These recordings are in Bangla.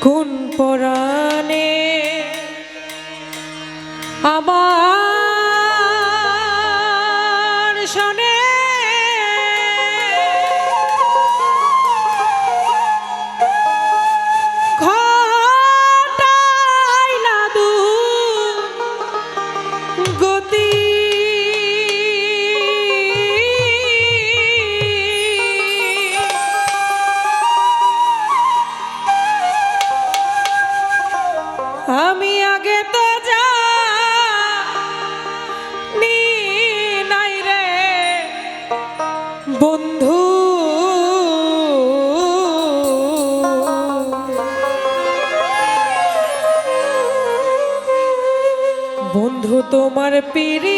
কোন পরাণে? আবার বন্ধু। বন্ধু তোমার পিড়ি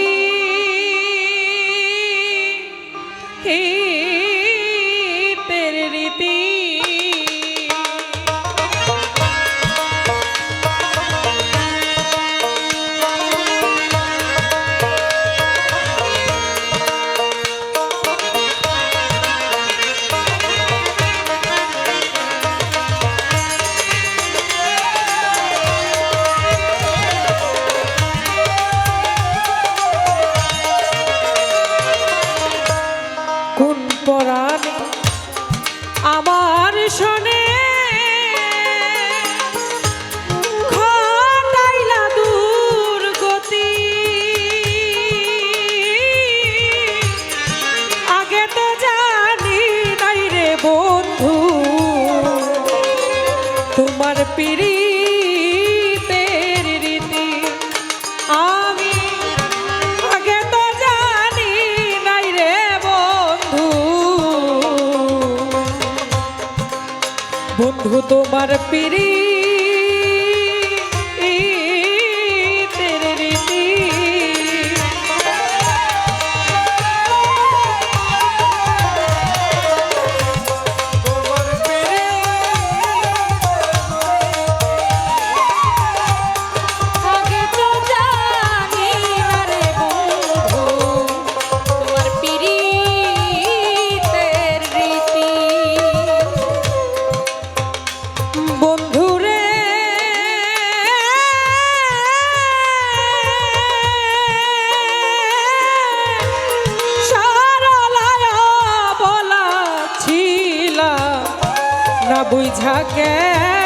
বন্ধু তোমার প্রিয় বুঝা কে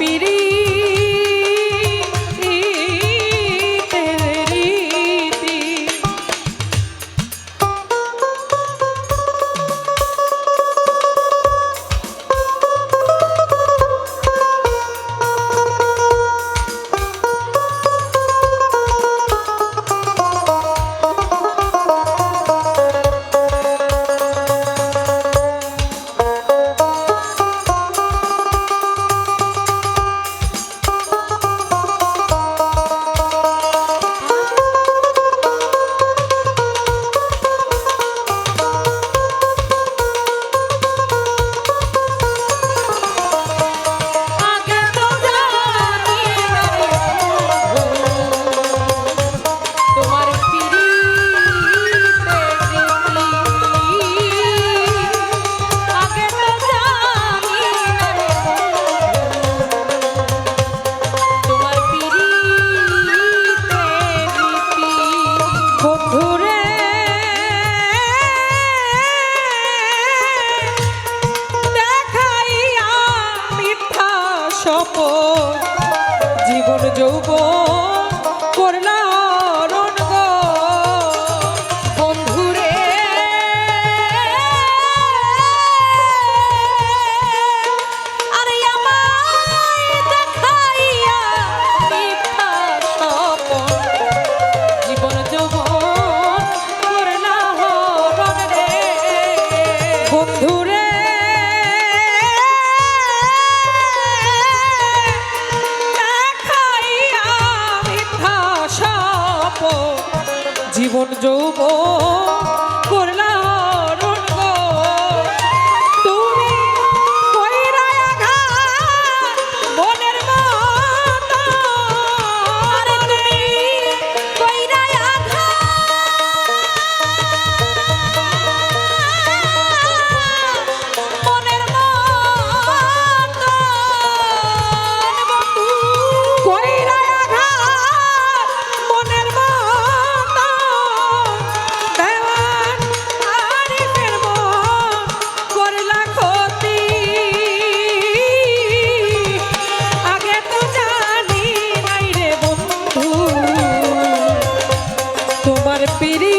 তোমার জীবন যৌব repeat it.